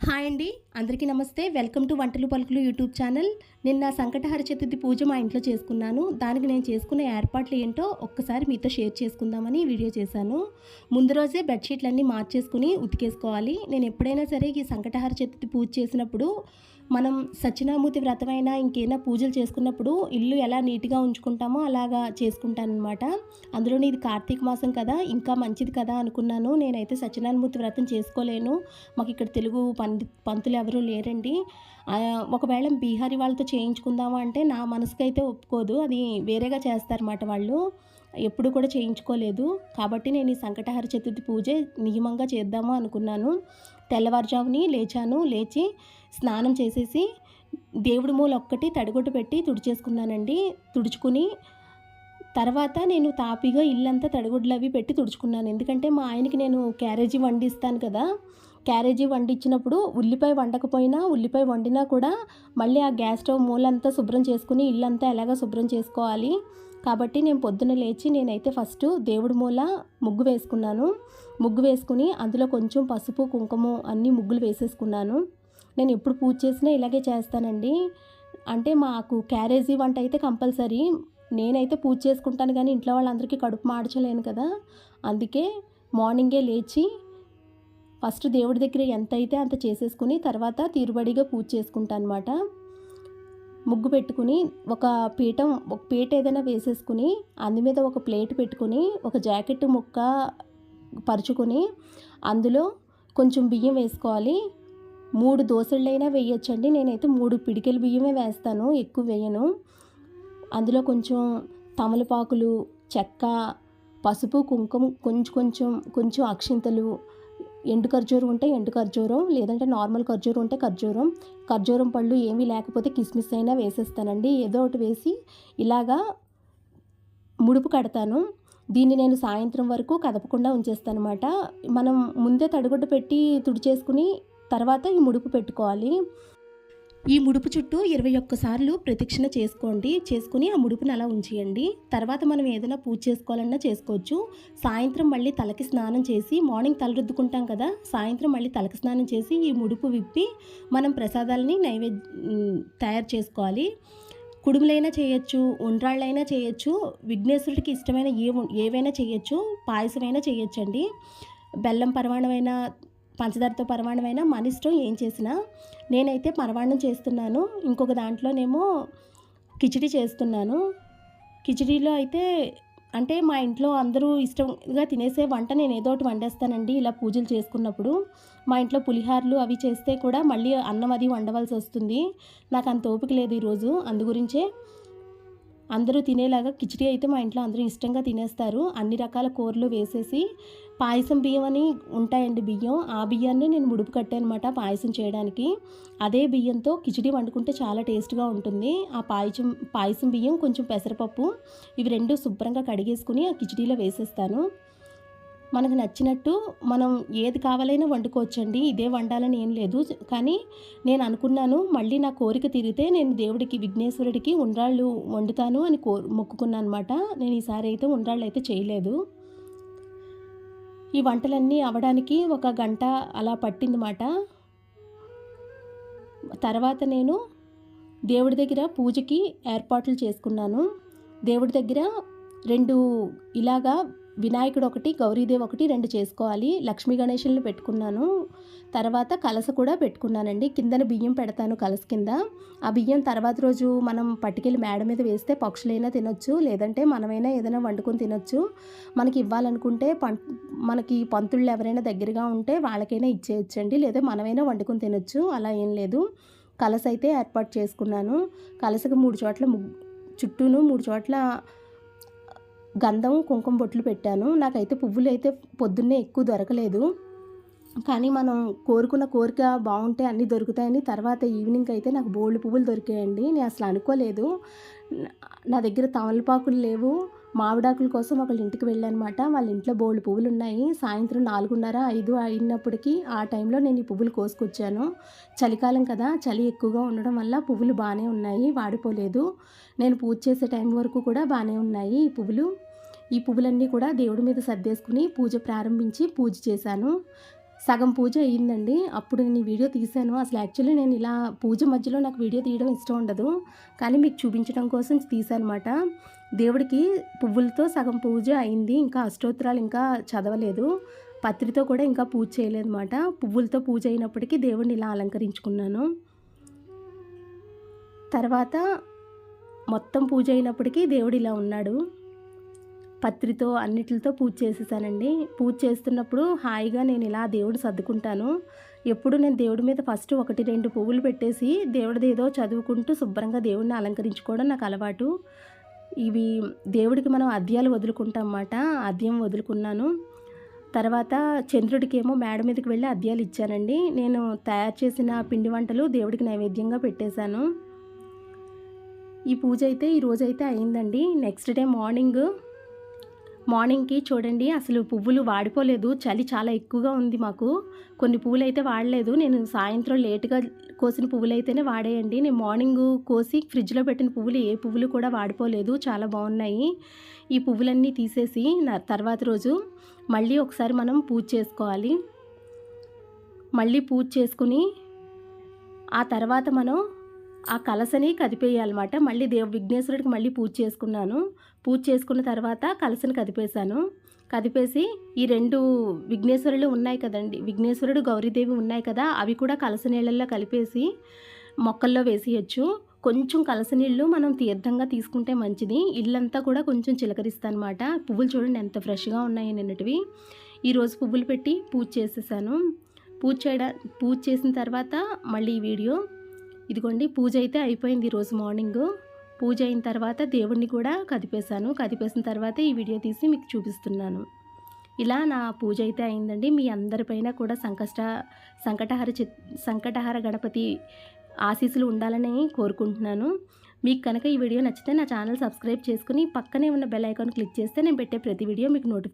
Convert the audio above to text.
Hi అండి. అందరికీ నమస్తే. వెల్కమ్ టు వంటలు పలుకులు యూట్యూబ్ ఛానల్. నిన్న సంకటహర చతుర్థి పూజ మా ఇంట్లో చేసుకున్నాను. దానికి నేను చేసుకున్న ఏర్పాట్లు ఏంటో ఒక్కసారి మీతో షేర్ చేసుకుందామని వీడియో చేశాను. ముందు రోజే బెడ్షీట్లన్నీ మార్చేసుకుని ఉతికేసుకోవాలి. నేను ఎప్పుడైనా సరే ఈ సంకటహర చతుర్థి పూజ చేసినప్పుడు మనం సత్యనామూర్తి వ్రతమైనా ఇంకేమైనా పూజలు చేసుకున్నప్పుడు ఇల్లు ఎలా నీట్గా ఉంచుకుంటామో అలాగా చేసుకుంటాను అనమాట అందులోని ఇది కార్తీక మాసం కదా ఇంకా మంచిది కదా అనుకున్నాను. నేనైతే సత్యనామూర్తి వ్రతం చేసుకోలేను. మాకు ఇక్కడ తెలుగు పండి పంతులు ఎవరూ లేరండి. ఒకవేళ బీహారీ వాళ్ళతో చేయించుకుందామా అంటే నా మనసుకైతే ఒప్పుకోదు. అది వేరేగా చేస్తారన్నమాట వాళ్ళు. ఎప్పుడు కూడా చేయించుకోలేదు. కాబట్టి నేను ఈ సంకటహర చతుర్థి పూజ నియమంగా చేద్దాము అనుకున్నాను. తెల్లవారుజాముని లేచాను. లేచి స్నానం చేసేసి దేవుడి మూల ఒక్కటి తడిగొట్టు పెట్టి తుడిచేసుకున్నానండి. తుడుచుకుని తర్వాత నేను తాపిగా ఇల్లంతా తడిగుడ్లు అవి పెట్టి తుడుచుకున్నాను. ఎందుకంటే మా ఆయనకి నేను క్యారేజీ వండిస్తాను కదా. క్యారేజీ వండించినప్పుడు ఉల్లిపాయ వండకపోయినా ఉల్లిపాయ వండినా కూడా మళ్ళీ ఆ గ్యాస్ స్టవ్ మూలంతా శుభ్రం చేసుకుని ఇల్లంతా ఎలాగ శుభ్రం చేసుకోవాలి. కాబట్టి నేను పొద్దున లేచి నేనైతే ఫస్ట్ దేవుడి మూల ముగ్గు వేసుకున్నాను. ముగ్గు వేసుకుని అందులో కొంచెం పసుపు కుంకుమ అన్నీ ముగ్గులు వేసేసుకున్నాను. నేను ఎప్పుడు పూజ చేసినా ఇలాగే చేస్తానండి. అంటే మాకు క్యారేజీ వంట అయితే కంపల్సరీ. నేనైతే పూజ చేసుకుంటాను కానీ ఇంట్లో వాళ్ళందరికీ కడుపు మార్చలేను కదా. అందుకే మార్నింగే లేచి ఫస్ట్ దేవుడి దగ్గర ఎంత అయితే అంత చేసేసుకుని తర్వాత తీరుబడిగా పూజ చేసుకుంటాను అనమాట ముగ్గు పెట్టుకుని ఒక పీఠం ఒక పీట ఏదైనా వేసేసుకుని అందు మీద ఒక ప్లేట్ పెట్టుకుని ఒక జాకెట్ ముక్క పరుచుకొని అందులో కొంచెం బియ్యం వేసుకోవాలి. మూడు దోశలైనా వేయొచ్చండి. నేనైతే మూడు పిడికెల బియ్యమే వేస్తాను ఎక్కువ వేయను. అందులో కొంచెం తమలపాకులు చెక్క పసుపు కుంకుమ కొంచెం కొంచెం కొంచెం అక్షింతలు ఎండు ఖర్జూరం ఉంటే ఎండు ఖర్జూరం లేదంటే నార్మల్ ఖర్జూరం ఉంటే ఖర్జూరం. ఖర్జూరం పళ్ళు ఏమీ లేకపోతే కిస్మిస్ అయినా వేసేస్తానండి. ఏదో ఒకటి వేసి ఇలాగా ముడుపు కడతాను. దీన్ని నేను సాయంత్రం వరకు కదపకుండా ఉంచేస్తానమాట. మనం ముందే తడిగుడ్డ పెట్టి తుడిచేసుకుని తర్వాత ఈ ముడుపు పెట్టుకోవాలి. ఈ ముడుపు చుట్టూ ఇరవై ఒక్కసార్లు ప్రదక్షిణ చేసుకోండి. చేసుకుని ఆ ముడుపుని అలా ఉంచేయండి. తర్వాత మనం ఏదైనా పూజ చేసుకోవాలన్నా చేసుకోవచ్చు. సాయంత్రం మళ్ళీ తలకి స్నానం చేసి మార్నింగ్ తల రుద్దుకుంటాం కదా సాయంత్రం మళ్ళీ తలకి స్నానం చేసి ఈ ముడుపు విప్పి మనం ప్రసాదాలని నైవేద్య తయారు చేసుకోవాలి. కుడుములైనా చేయొచ్చు ఉండ్రాళ్ళైనా చేయొచ్చు విఘ్నేశ్వరుడికి ఇష్టమైన ఏ ఏవైనా చేయొచ్చు పాయసమైనా చేయొచ్చండి. బెల్లం పరమాణమైనా పంచదారతో పరమాణమైనా మన ఇష్టం ఏం చేసినా నేనైతే పరమాణం చేస్తున్నాను. ఇంకొక దాంట్లోనేమో కిచిడి చేస్తున్నాను. కిచిడీలో అయితే అంటే మా ఇంట్లో అందరూ ఇష్టంగా తినేసే వంట నేను ఏదో ఒకటి వండేస్తానండి. ఇలా పూజలు చేసుకున్నప్పుడు మా ఇంట్లో పులిహార్లు అవి చేస్తే కూడా మళ్ళీ అన్నం అది వండవలసి వస్తుంది. నాకు అంత ఓపిక లేదు ఈరోజు. అందు గురించే అందరూ తినేలాగా కిచిడి అయితే మా ఇంట్లో అందరూ ఇష్టంగా తినేస్తారు. అన్ని రకాల కూరలు వేసేసి పాయసం బియ్యం అని ఉంటాయండి బియ్యం. ఆ బియ్యాన్ని నేను ముడుపు కట్టానమాట పాయసం చేయడానికి. అదే బియ్యంతో కిచిడి వండుకుంటే చాలా టేస్ట్గా ఉంటుంది. ఆ పాయసం పాయసం బియ్యం కొంచెం పెసరపప్పు ఇవి రెండు శుభ్రంగా కడిగేసుకుని ఆ కిచిడీలో వేసేస్తాను. మనకు నచ్చినట్టు మనం ఏది కావాలైనా వండుకోవచ్చండి. ఇదే వండాలని ఏం లేదు. కానీ నేను అనుకున్నాను మళ్ళీ నా కోరిక తీరితే నేను దేవుడికి విఘ్నేశ్వరుడికి ఉండ్రాళ్ళు వండుతాను అని కో మొక్కుకున్నాను అనమాట నేను ఈసారి అయితే ఉండ్రాళ్ళు అయితే చేయలేదు. ఈ వంటలన్నీ అవడానికి ఒక గంట అలా పట్టిందన్నమాట. తర్వాత నేను దేవుడి దగ్గర పూజకి ఏర్పాట్లు చేసుకున్నాను. దేవుడి దగ్గర రెండు ఇలాగా వినాయకుడు ఒకటి గౌరీదేవి ఒకటి రెండు చేసుకోవాలి. లక్ష్మీ గణేషులను పెట్టుకున్నాను. తర్వాత కలస కూడా పెట్టుకున్నానండి. కిందన బియ్యం పెడతాను కలస కింద. ఆ బియ్యం తర్వాత రోజు మనం పట్టుకెళ్ళి మేడ మీద వేస్తే పక్షులైనా తినొచ్చు. లేదంటే మనమైనా ఏదైనా వండుకొని తినొచ్చు. మనకి ఇవ్వాలనుకుంటే పం మనకి పంతుళ్ళు ఎవరైనా దగ్గరగా ఉంటే వాళ్ళకైనా ఇచ్చేయచ్చండి. లేదా మనమైనా వండుకొని తినొచ్చు. అలా ఏం లేదు. కలస అయితే ఏర్పాటు చేసుకున్నాను. కలసకు మూడు చోట్ల ముగ్గు చుట్టూను మూడు చోట్ల గంధం కుంకుమ బొట్లు పెట్టాను. నాకైతే పువ్వులు అయితే పొద్దున్నే ఎక్కువ దొరకలేదు. కానీ మనం కోరుకున్న కోరిక బాగుంటే అన్నీ దొరుకుతాయని తర్వాత ఈవినింగ్ అయితే నాకు బోల్డ్ పువ్వులు దొరికాయండి. నేను అసలు అనుకోలేదు. నా- నా దగ్గర తమలపాకులు లేవు. మామిడాకుల కోసం ఒకళ్ళ ఇంటికి వెళ్ళానమాట. వాళ్ళ ఇంట్లో బోల్డ్ పువ్వులు ఉన్నాయి సాయంత్రం నాలుగున్నర ఐదు అయినప్పటికీ ఆ టైంలో నేను ఈ పువ్వులు కోసుకొచ్చాను. చలికాలం కదా చలి ఎక్కువగా ఉండడం వల్ల పువ్వులు బాగానే ఉన్నాయి వాడిపోలేదు. నేను పూజ చేసే టైం వరకు కూడా బాగానే ఉన్నాయి ఈ పువ్వులు. ఈ పువ్వులన్నీ కూడా దేవుడి మీద సర్దేసుకుని పూజ ప్రారంభించి పూజ చేశాను. సగం పూజ అయ్యిందండి. అప్పుడు నేను వీడియో తీశాను. అసలు యాక్చువల్లీ నేను ఇలా పూజ మధ్యలో నాకు వీడియో తీయడం ఇష్టం ఉండదు. కానీ మీకు చూపించడం కోసం తీసానమాట దేవుడికి పువ్వులతో సగం పూజ అయింది ఇంకా అష్టోత్తరాలు ఇంకా చదవలేదు. పత్రితో కూడా ఇంకా పూజ చేయలేదన్నమాట. పువ్వులతో పూజ అయినప్పటికీ దేవుడిని ఇలా అలంకరించుకున్నాను. తర్వాత మొత్తం పూజ అయినప్పటికీ దేవుడు ఇలా ఉన్నాడు. పత్రితో అన్నిటితో పూజ చేసేసానండి. పూజ చేస్తున్నప్పుడు హాయిగా నేను ఇలా దేవుడు సర్దుకుంటాను. ఎప్పుడు నేను దేవుడి మీద ఫస్ట్ ఒకటి రెండు పువ్వులు పెట్టేసి దేవుడిది ఏదో చదువుకుంటూ శుభ్రంగా దేవుడిని అలంకరించుకోవడం నాకు అలవాటు. ఇవి దేవుడికి మనం అద్యాలు వదులుకుంటాం అన్నమాట అద్యం వదులుకున్నాను. తర్వాత చంద్రుడికి ఏమో మేడ మీదకి వెళ్ళి అద్యాలు ఇచ్చానండి. నేను తయారు చేసిన పిండి వంటలు దేవుడికి నైవేద్యంగా పెట్టేశాను. ఈ పూజ అయితే ఈరోజు అయితే అయిందండి. నెక్స్ట్ డే మార్నింగ్ మార్నింగ్కి చూడండి అసలు పువ్వులు వాడిపోలేదు. చలి చాలా ఎక్కువగా ఉంది మాకు. కొన్ని పువ్వులు అయితే వాడలేదు. నేను సాయంత్రం లేటుగా కోసిన పువ్వులు అయితేనే వాడేయండి. నేను మార్నింగ్ కోసి ఫ్రిడ్జ్లో పెట్టిన పువ్వులు ఏ పువ్వులు కూడా వాడిపోలేదు. చాలా బాగున్నాయి. ఈ పువ్వులన్నీ తీసేసి నా- తర్వాత రోజు మళ్ళీ ఒకసారి మనం పూజ చేసుకోవాలి. మళ్ళీ పూజ చేసుకుని ఆ తర్వాత మనం ఆ కలసని కదిపేయాలన్నమాట. మళ్ళీ దేవ విఘ్నేశ్వరుడికి మళ్ళీ పూజ చేసుకున్నాను. పూజ చేసుకున్న తర్వాత కలసని కదిపేశాను. కదిపేసి ఈ రెండు విఘ్నేశ్వరులు ఉన్నాయి కదండి. విఘ్నేశ్వరుడు గౌరీదేవి ఉన్నాయి కదా అవి కూడా కలస నీళ్ళల్లో కలిపేసి మొక్కల్లో వేసేయచ్చు. కొంచెం కలస నీళ్ళు మనం తీర్థంగా తీసుకుంటే మంచిది. ఇల్లంతా కూడా కొంచెం చిలకరిస్తానమాట. పువ్వులు చూడండి ఎంత ఫ్రెష్గా ఉన్నాయి నిన్నటివి. ఈరోజు పువ్వులు పెట్టి పూజ చేసేసాను. పూజ చేయడా పూజ చేసిన తర్వాత మళ్ళీ ఈ వీడియో. ఇదిగోండి పూజ అయితే అయిపోయింది ఈరోజు మార్నింగ్ పూజ అయిన తర్వాత దేవుణ్ణి కూడా కదిపేశాను. కదిపేసిన తర్వాత ఈ వీడియో తీసి మీకు చూపిస్తున్నాను. ఇలా నా పూజ అయితే అయిందండి. మీ అందరిపైన కూడా సంకష్ట సంకటహార చి సంకటహార గణపతి ఆశీస్సులు ఉండాలని కోరుకుంటున్నాను. మీకు కనుక ఈ వీడియో నచ్చితే నా ఛానల్ సబ్స్క్రైబ్ చేసుకుని పక్కనే ఉన్న బెల్ ఐకాన్ క్లిక్ చేస్తే నేను పెట్టే ప్రతి వీడియో మీకు నోటిఫికేషన్